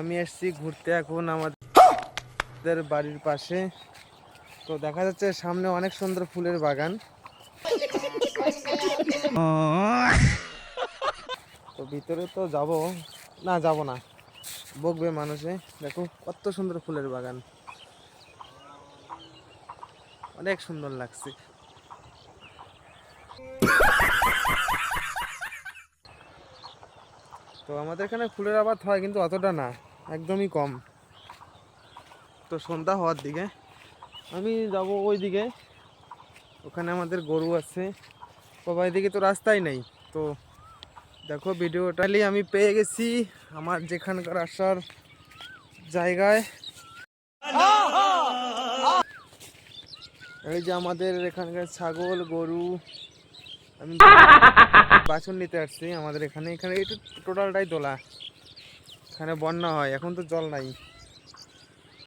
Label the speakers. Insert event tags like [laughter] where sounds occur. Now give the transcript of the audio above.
Speaker 1: আমি এসেছি ঘুরতে এখন আমাদের বাড়ির পাশে। তো দেখা যাচ্ছে সামনে অনেক সুন্দর ফুলের বাগান। তো ভিতরে তো যাব। না যাব না। বকবে মানুষে। দেখো, কত সুন্দর ফুলের বাগান। অনেক সুন্দর লাগছে। তো আমাদের এখানে ফুলের আবাদ হয়, কিন্তু অতটা না, একদমই কম। তো সন্ধ্যা হওয়ার দিকে, আমি যাব ওই দিকে ওখানে আমাদের গরু আছে, বাবা এদিকে তো রাস্তাই নেই। তো দেখো ভিডিওটালি আমি পেয়ে গেছি আমার যেখানকার আসার জায়গায়। এই যে আমাদের এখানকার ছাগল, গরু আমি [laughs] বাছুর নিতে আসছি আমাদের এখানে। এখানে এটা টোটালটাই দোলা। এখানে বন্যা হয় এখন তো জল নাই।